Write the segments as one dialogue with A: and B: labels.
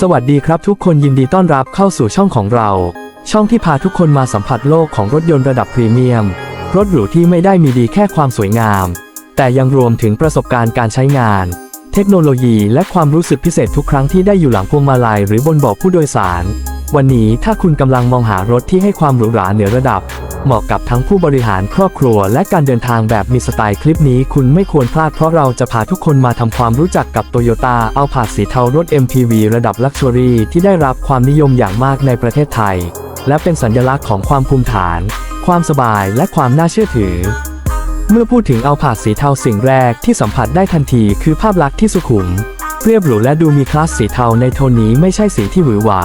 A: สวัสดีครับทุกคนยินดีต้อนรับเข้าสู่ช่องของเรา ช่องที่พาทุกคนมาสัมผัสโลกของรถยนต์ระดับพรีเมียม รถหรูที่ไม่ได้มีดีแค่ความสวยงาม แต่ยังรวมถึงประสบการณ์การใช้งาน เทคโนโลยีและความรู้สึกพิเศษทุกครั้งที่ได้อยู่หลังพวงมาลัยหรือบนเบาะผู้โดยสาร วันนี้ถ้าคุณกำลังมองหารถที่ให้ความหรูหราเหนือระดับ เหมาะกับทั้งผู้บริหารครอบครัว และการเดินทางแบบมีสไตล์คลิปนี้คุณไม่ควรพลาดเพราะเราจะพาทุกคนมาทำความรู้จักกับ Toyota a l p a สีเทารถ MPV ระดับ Luxury ที่ได้รับความนิยมอย่างมากในประเทศไทย และเป็นสัญลักษณ์ของความภูมิฐาน ความสบายและความน่าเชื่อถือ เมื่อพูดถึงอัลพาสีเทาสิ่งแรกที่สัมผัสได้ทันทีคือภาพลักษณ์ที่สุขุม เรียบหรูและดูมีคลาสสีเทาในโทนนี้ไม่ใช่สีที่หวือหวา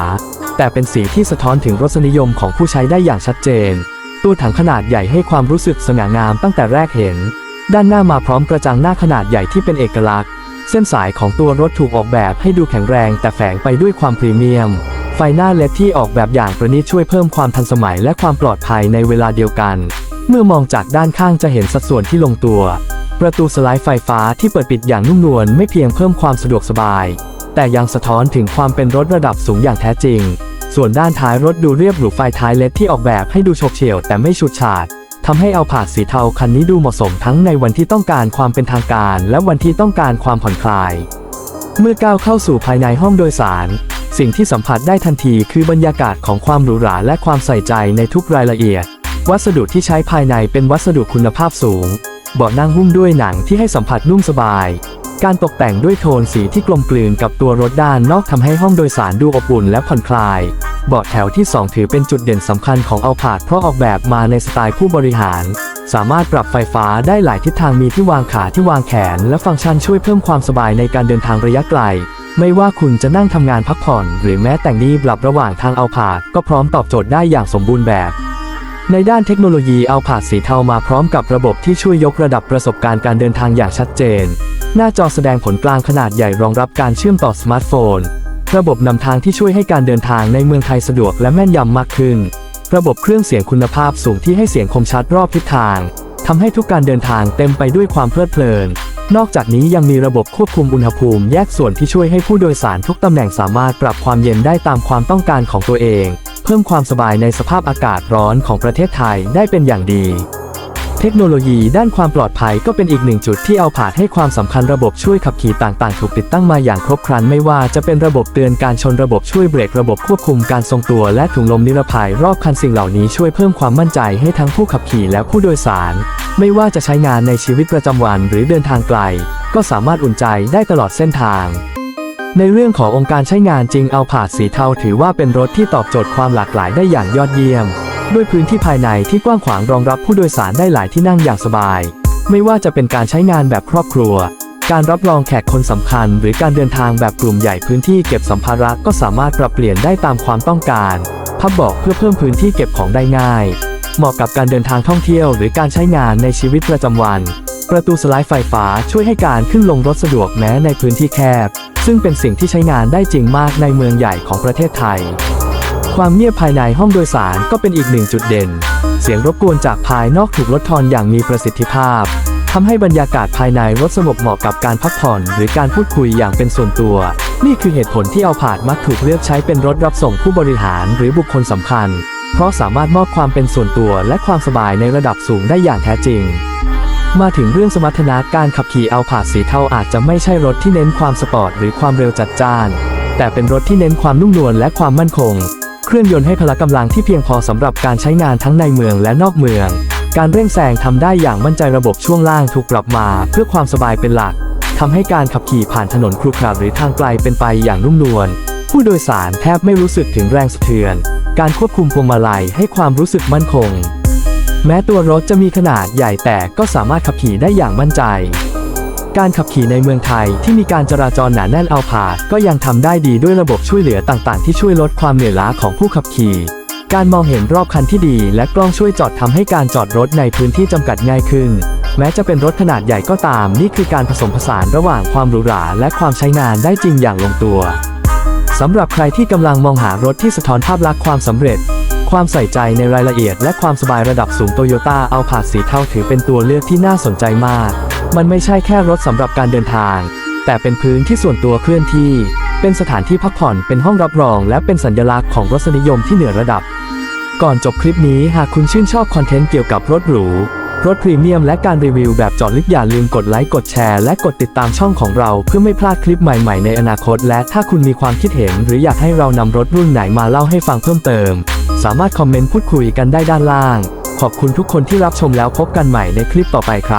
A: แต่เป็นสีที่สะท้อนถึงรสนิยมของผู้ใช้ได้อย่างชัดเจนตัวถังขนาดใหญ่ให้ความรู้สึกสง่างามตั้งแต่แรกเห็น ด้านหน้ามาพร้อมกระจังหน้าขนาดใหญ่ที่เป็นเอกลักษณ์ เส้นสายของตัวรถถูกออกแบบให้ดูแข็งแรงแต่แฝงไปด้วยความพรีเมียม ไฟหน้าเลดที่ออกแบบอย่างประณีตช่วยเพิ่มความทันสมัยและความปลอดภัยในเวลาเดียวกัน เมื่อมองจากด้านข้างจะเห็นสัดส่วนที่ลงตัว ประตูสไลด์ไฟฟ้าที่เปิดปิดอย่างนุ่มนวลไม่เพียงเพิ่มความสะดวกสบาย แต่ยังสะท้อนถึงความเป็นรถระดับสูงอย่างแท้จริง ส่วนด้านท้ายรถดูเรียบหรูไฟท้ายเลดที่ออกแบบให้ดูโฉบเฉี่ยวแต่ไม่ฉูดฉาดทำให้เอาผาดสีเทาคันนี้ดูเหมาะสมทั้งในวันที่ต้องการความเป็นทางการ และวันที่ต้องการความผ่อนคลาย เมื่อก้าวเข้าสู่ภายในห้องโดยสาร สิ่งที่สัมผัสได้ทันทีคือบรรยากาศของความหรูหราและความใส่ใจในทุกรายละเอียด วัสดุที่ใช้ภายในเป็นวัสดุคุณภาพสูง เบาะนั่งหุ้มด้วยหนังที่ให้สัมผัสนุ่มสบาย การตกแต่งด้วยโทนสีที่กลมกลืนกับตัวรถด้านนอกทำให้ห้องโดยสารดูอบอุ่นและผ่อนคลาย เบาะแถวที่ 2 ถือเป็นจุดเด่นสำคัญของเอาผาดเพราะออกแบบมาในสไตล์ผู้บริหาร สามารถปรับไฟฟ้าได้หลายทิศทางมีที่วางขาที่วางแขน และฟังก์ชันช่วยเพิ่มความสบายในการเดินทางระยะไกลไม่ว่าคุณจะนั่งทำงานพักผ่อน หรือแม้แต่งนีบหลับระหว่างทางเอาผาดก็พร้อมตอบโจทย์ได้อย่างสมบูรณ์แบบ ในด้านเทคโนโลยีเอาผาดสีเทามาพร้อมกับระบบที่ช่วยยกระดับประสบการณ์การเดินทางอย่างชัดเจน หน้าจอแสดงผลกลางขนาดใหญ่รองรับการเชื่อมต่อสมาร์ทโฟน ระบบนำทางที่ช่วยให้การเดินทางในเมืองไทยสะดวกและแม่นยำมากขึ้น ระบบเครื่องเสียงคุณภาพสูงที่ให้เสียงคมชัดรอบทิศทางทำให้ทุกการเดินทางเต็มไปด้วยความเพลิดเพลิน นอกจากนี้ยังมีระบบควบคุมอุณหภูมิแยกส่วนที่ช่วยให้ผู้โดยสารทุกตำแหน่งสามารถปรับความเย็นได้ตามความต้องการของตัวเอง พิ่มความสบายในสภาพอากาศร้อนของประเทศไทยได้เป็นอย่างดี เทคโนโลยีด้านความปลอดภัยก็เป็นอีกหนึ่งจุดที่เอาผาดให้ความสำคัญระบบช่วยขับขี่ต่างๆ ถูกติดตั้งมาอย่างครบครันไม่ว่าจะเป็นระบบเตือนการชนระบบช่วยเบรกระบบควบคุมการทรงตัวและถุงลมนิรภัยรอบคันสิ่งเหล่านี้ช่วยเพิ่มความมั่นใจให้ทั้งผู้ขับขี่และผู้โดยสาร ไม่ว่าจะใช้งานในชีวิตประจำวันหรือเดินทางไกล ก็สามารถอุ่นใจได้ตลอดเส้นทาง ในเรื่องขององค์การใช้งานจริงเอาผาดสีเทาถือว่าเป็นรถที่ตอบโจทย์ความหลากหลายได้อย่างยอดเยี่ยม ด้วยพื้นที่ภายในที่กว้างขวางรองรับผู้โดยสารได้หลายที่นั่งอย่างสบาย ไม่ว่าจะเป็นการใช้งานแบบครอบครัว การรับรองแขกคนสำคัญ หรือการเดินทางแบบกลุ่มใหญ่พื้นที่เก็บสัมภาระก็สามารถปรับเปลี่ยนได้ตามความต้องการพับเบาะเพื่อเพิ่มพื้นที่เก็บของได้ง่าย เหมาะกับการเดินทางท่องเที่ยว หรือการใช้งานในชีวิตประจำวัน ประตูสไลด์ไฟฟ้าช่วยให้การขึ้นลงรถสะดวกแม้ในพื้นที่แคบ ซึ่งเป็นสิ่งที่ใช้งานได้จริงมากในเมืองใหญ่ของประเทศไทย ความเงียบภายในห้องโดยสารก็เป็นอีกหนึ่งจุดเด่น เสียงรบกวนจากภายนอกถูกลดทอนอย่างมีประสิทธิภาพทำให้บรรยากาศภายในรถสงบเหมาะกับการพักผ่อนหรือการพูดคุยอย่างเป็นส่วนตัว นี่คือเหตุผลที่เอาผาดมักถูกเลือกใช้เป็นรถรับส่งผู้บริหารหรือบุคคลสำคัญ เพราะสามารถมอบความเป็นส่วนตัวและความสบายในระดับสูงได้อย่างแท้จริง มาถึงเรื่องสมรรถนะการขับขี่เอาผาดสีเทาอาจจะไม่ใช่รถที่เน้นความสปอร์ตหรือความเร็วจัดจ้าน แต่เป็นรถที่เน้นความนุ่มนวลและความมั่นคง เครื่องยนต์ให้พละกำลังที่เพียงพอสำหรับการใช้งานทั้งในเมืองและนอกเมือง การเร่งแซงทำได้อย่างมั่นใจระบบช่วงล่างถูกปรับมาเพื่อความสบายเป็นหลักทำให้การขับขี่ผ่านถนนครุขระหรือทางไกลเป็นไปอย่างนุ่มนวล ผู้โดยสารแทบไม่รู้สึกถึงแรงสะเทือน การควบคุมพวงมาลัยให้ความรู้สึกมั่นคง แม้ตัวรถจะมีขนาดใหญ่แต่ก็สามารถขับขี่ได้อย่างมั่นใจ การขับขี่ในเมืองไทยที่มีการจราจรหนาแน่นเอาผาดก็ยังทำได้ดีด้วยระบบช่วยเหลือต่างๆ ที่ช่วยลดความเหนื่อยล้าของผู้ขับขี่ การมองเห็นรอบคันที่ดี และกล้องช่วยจอดทำให้การจอดรถในพื้นที่จำกัดง่ายขึ้น แม้จะเป็นรถขนาดใหญ่ก็ตาม นี่คือการผสมผสานระหว่างความหรูหราและความใช้งานได้จริงอย่างลงตัวสำหรับใครที่กำลังมองหารถที่สะท้อนภาพลักษณ์ความสำเร็จ ความใส่ใจในรายละเอียดและความสบายระดับสูงโตโยต้าเอาผาดสีเทาถือเป็นตัวเลือกที่น่าสนใจมาก มันไม่ใช่แค่รถสำหรับการเดินทาง แต่เป็นพื้นที่ส่วนตัวเคลื่อนที่ เป็นสถานที่พักผ่อนเป็นห้องรับรอง และเป็นสัญลักษณ์ของรสนิยมที่เหนือระดับ ก่อนจบคลิปนี้หากคุณชื่นชอบคอนเทนต์เกี่ยวกับรถหรูรถพรีเมียมและการรีวิวแบบเจาะลึกอย่าลืมกดไลค์กดแชร์และกดติดตามช่องของเราเพื่อไม่พลาดคลิปใหม่ๆในอนาคต และถ้าคุณมีความคิดเห็น หรืออยากให้เรานำรถรุ่นไหนมาเล่าให้ฟังเพิ่มเติม สามารถคอมเมนต์พูดคุยกันได้ด้านล่าง ขอบคุณทุกคนที่รับชมแล้วพบกันใหม่ในคลิปต่อไปครับ